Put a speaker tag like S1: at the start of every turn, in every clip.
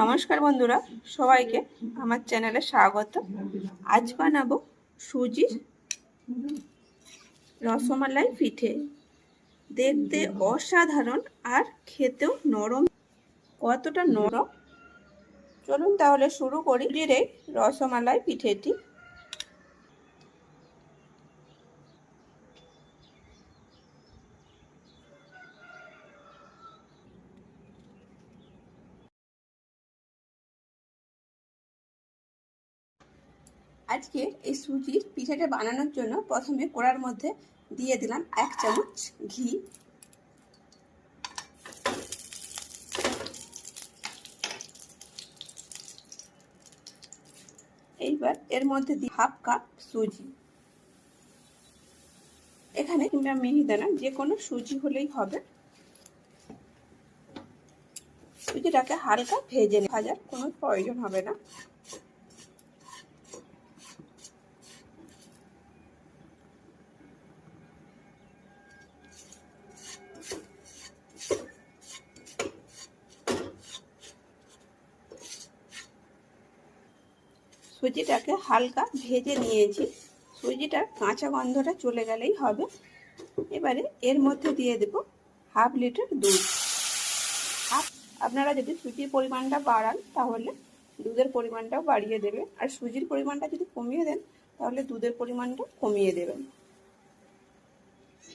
S1: নমস্কার বন্ধুরা, সবাইকে আমার চ্যানেলে স্বাগত। আজ বানাবো সুজির রসমালাই পিঠে। দেখতে অসাধারণ আর খেতেও নরম, কতটা নরম। চলুন তাহলে শুরু করি। রসমালাই পিঠেটি। আজকে এই সুজির পিঠাটা বানানোর জন্য প্রথমে কড়ার মধ্যে দিয়ে দিলাম এক চামচ ঘি। এইবার এর মধ্যে দিই হাফ কাপ সুজি। এখানে কিংবা মিহিদানা যে কোনো সুজি হলেই হবে। সুজিটাকে হালকা ভেজে ভাজার কোনো প্রয়োজন হবে না। সুজিটাকে হালকা ভেজে নিয়েছি। সুজিটার কাঁচা গন্ধটা চলে গেলেই হবে। এবারে এর মধ্যে দিয়ে দেব হাফ লিটার দুধ। আপনারা যদি সুজির পরিমাণটা বাড়ান, তাহলে দুধের পরিমাণটাও বাড়িয়ে দেবেন আর সুজির পরিমাণটা যদি কমিয়ে দেন, তাহলে দুধের পরিমাণটা কমিয়ে দেবেন।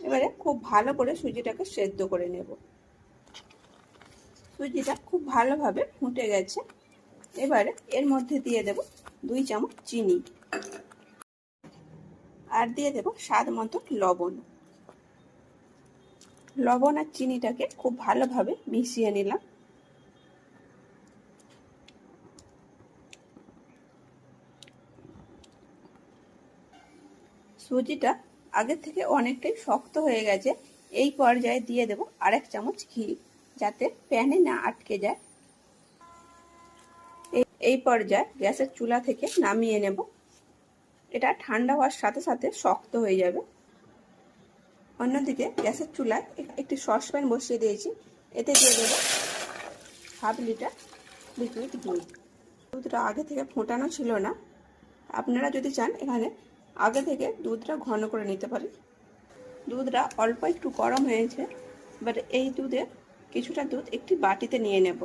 S1: এবারে খুব ভালো করে সুজিটাকে সেদ্ধ করে নেব। সুজিটা খুব ভালোভাবে ফুটে গেছে। এবারে এর মধ্যে দিয়ে দেব দুই চামচ চিনি। আর দিয়ে দেব স্বাদ মতো লবণ। লবণ আর চিনিটাকে খুব ভালোভাবে মিশিয়ে নিলাম। সুজিটা আগের থেকে অনেকটাই শক্ত হয়ে গেছে। এই পর্যায়ে দিয়ে দেব আরেক চামচ ঘি, যাতে প্যানে না আটকে যায়। এই পর্যায়ে গ্যাসের চুলা থেকে নামিয়ে নেব। এটা ঠান্ডা হওয়ার সাথে সাথে শক্ত হয়ে যাবে। অন্যদিকে গ্যাসের চুলায় একটি সসপ্যান বসিয়ে দিয়েছি। এতে দিয়ে দেবো হাফ লিটার লিকুইড দুধ দুধটা আগে থেকে ফোটানো ছিল না। আপনারা যদি চান, এখানে আগে থেকে দুধটা ঘন করে নিতে পারেন। দুধটা অল্প একটু গরম হয়েছে বাট এই দুধে কিছুটা দুধ একটি বাটিতে নিয়ে নেব।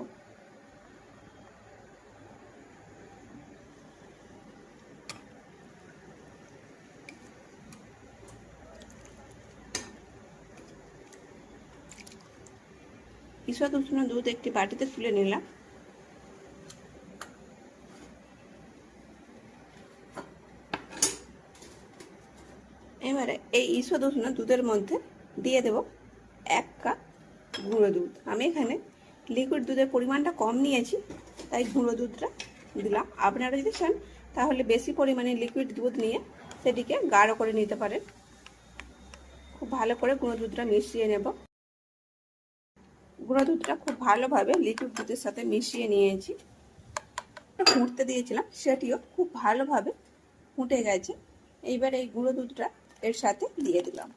S1: ঈষৎ উষ্ণ দুধ একটি বাটিতে তুলে নিলাম। এবারে এই ঈষৎ উষ্ণ দুধের মধ্যে দিয়ে দেব এক কাপ গুঁড়ো দুধ। আমি এখানে লিকুইড দুধের পরিমাণটা কম নিয়েছি, তাই গুঁড়ো দুধটা দিলাম। আপনারা যদি চান, তাহলে বেশি পরিমাণে লিকুইড দুধ নিয়ে সেটিকে গাঢ় করে নিতে পারেন। খুব ভালো করে গুঁড়ো দুধটা মিশিয়ে নেব। গুঁড়ো দুধটা খুব ভালোভাবে লিকুইড দুধের সাথে মিশিয়ে নিয়েছি। ফুটতে দিয়েছিলাম, সেটিও খুব ভালোভাবে ফুটে গেছে। এইবার এই গুঁড়ো দুধটা এর সাথে দিয়ে দিলাম।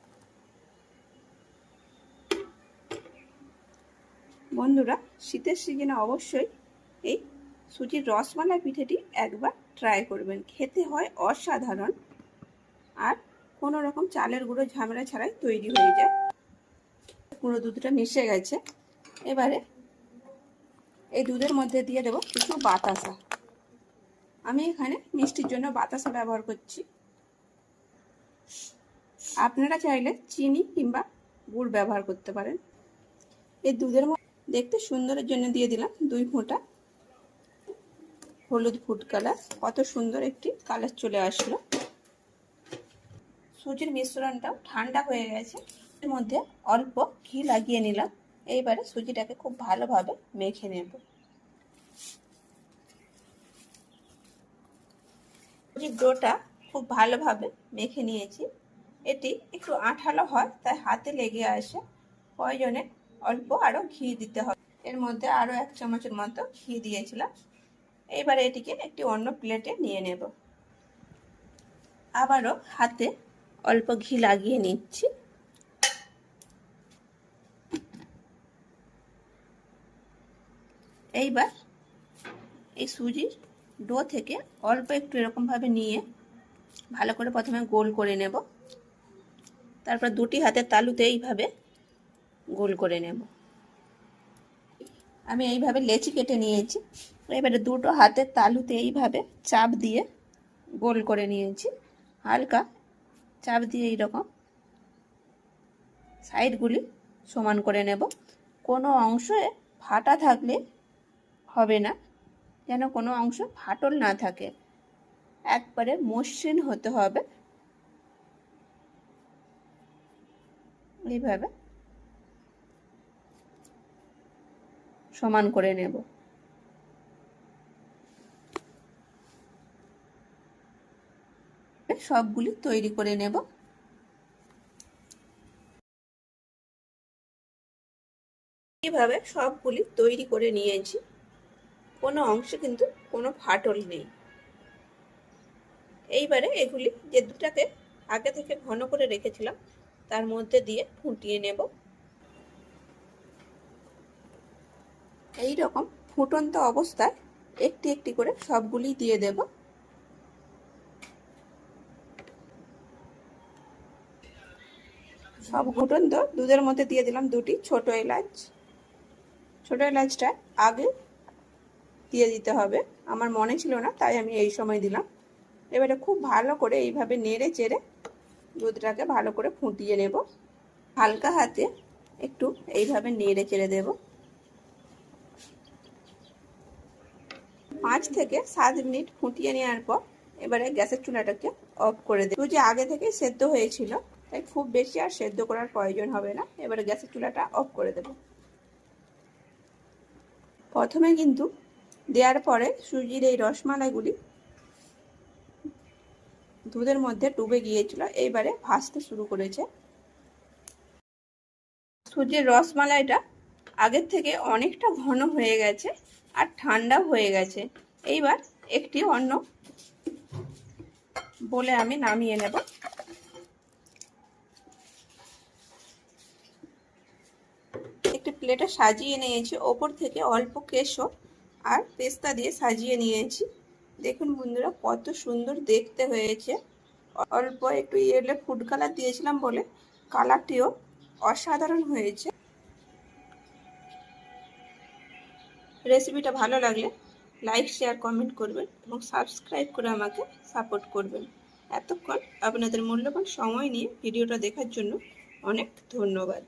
S1: বন্ধুরা, শীতের সিজনে অবশ্যই এই সুজির রসমালাই পিঠেটি একবার ট্রাই করবেন। খেতে হয় অসাধারণ আর কোনো রকম চালের গুঁড়ো ঝামেলা ছাড়াই তৈরি হয়ে যায়। গুঁড়ো দুধটা মিশে গেছে। এবারে এই দুধের মধ্যে দিয়ে দেবো কিছু বাতাসা। আমি এখানে মিষ্টির জন্য বাতাসা ব্যবহার করছি। আপনারা চাইলে চিনি কিংবা গুড় ব্যবহার করতে পারেন। এই দুধের দেখতে সুন্দরের জন্য দিয়ে দিলাম দুই ফোঁটা হলুদ ফুড কালার। কত সুন্দর একটি কালার চলে আসলো। সুজির মিশ্রণটাও ঠান্ডা হয়ে গেছে। এর মধ্যে অল্প ঘি লাগিয়ে নিলাম। এইবারে সুজিটাকে খুব ভালোভাবে মেখে নেব। ডোটা খুব ভালোভাবে মেখে নিয়েছি। এটি একটু আঠালো হয়, তাই হাতে লেগে আসে। প্রয়োজনে অল্প আরও ঘি দিতে হবে। এর মধ্যে আরও এক চামচের মতো ঘি দিয়েছিলাম। এইবারে এটিকে একটি অন্য প্লেটে নিয়ে নেব। আবারও হাতে অল্প ঘি লাগিয়ে নিচ্ছি। এইবার এই সুজির ডো থেকে অল্প একটু এরকমভাবে নিয়ে ভালো করে প্রথমে গোল করে নেব। তারপর দুটি হাতের তালুতে এইভাবে গোল করে নেব। আমি এইভাবে লেচি কেটে নিয়েছি। এবারে দুটো হাতের তালুতে এইভাবে চাপ দিয়ে গোল করে নিয়েছি। হালকা চাপ দিয়ে এইরকম সাইডগুলি সমান করে নেব। কোনো অংশে ফাটা থাকলে হবে না। যেন কোনো অংশ ফাটল না থাকে। একবারে মসৃণ হতে হবে। এইভাবে সমান করে নেব। সবগুলি তৈরি করে নেব। এইভাবে সবগুলি তৈরি করে নিয়েছি। কোনো অংশে কিন্তু কোনো ফাটল নেই। এইবারে এগুলি যে দুটাকে আগে থেকে ঘন করে রেখেছিলাম, তার মধ্যে দিয়ে ফুটিয়ে নেব। এই রকম ফুটন্ত অবস্থায় একটি একটি করে সবগুলি দিয়ে দেব। সব ফুটন্ত দুধের মধ্যে দিয়ে দিলাম দুটি ছোট এলাচ। ছোট এলাচটা আগে দিয়ে দিতে হবে। আমার মনে ছিল না, তাই আমি এই সময় দিলাম। এবারে খুব ভালো করে এইভাবে নেড়ে চেড়ে দুধটাকে ভালো করে ফুটিয়ে নেব। হালকা হাতে একটু এইভাবে নেড়ে চেড়ে দেব। পাঁচ থেকে সাত মিনিট ফুটিয়ে নেওয়ার পর এবারে গ্যাসের চুলাটাকে অফ করে দেব। যে আগে থেকে সেদ্ধ হয়েছিল, তাই খুব বেশি আর সেদ্ধ করার প্রয়োজন হবে না। এবারে গ্যাসের চুলাটা অফ করে দেব। প্রথমে কিন্তু দেওয়ার পরে সুজির এই রসমালাইগুলি দুধের মধ্যে ডুবে গিয়েছিল। এইবারে ভাসতে শুরু করেছে। সুজির রসমালাইটা আগের থেকে অনেকটা ঘন হয়ে গেছে আর ঠান্ডা হয়ে গেছে। এইবার একটি অন্য বলে আমি নামিয়ে নেব। একটি প্লেটে সাজিয়ে নিয়েছি। ওপর থেকে অল্প কেশর আর পেস্তা দিয়ে সাজিয়ে নিয়েছি। দেখুন বন্ধুরা, কত সুন্দর দেখতে হয়েছে। অল্প একটু ইয়েলে ফুড কালার দিয়েছিলাম বলে কালারটিও অসাধারণ হয়েছে। রেসিপিটা ভালো লাগলে লাইক শেয়ার কমেন্ট করবেন এবং সাবস্ক্রাইব করে আমাকে সাপোর্ট করবেন। এতক্ষণ আপনাদের মূল্যবান সময় নিয়ে ভিডিওটা দেখার জন্য অনেক ধন্যবাদ।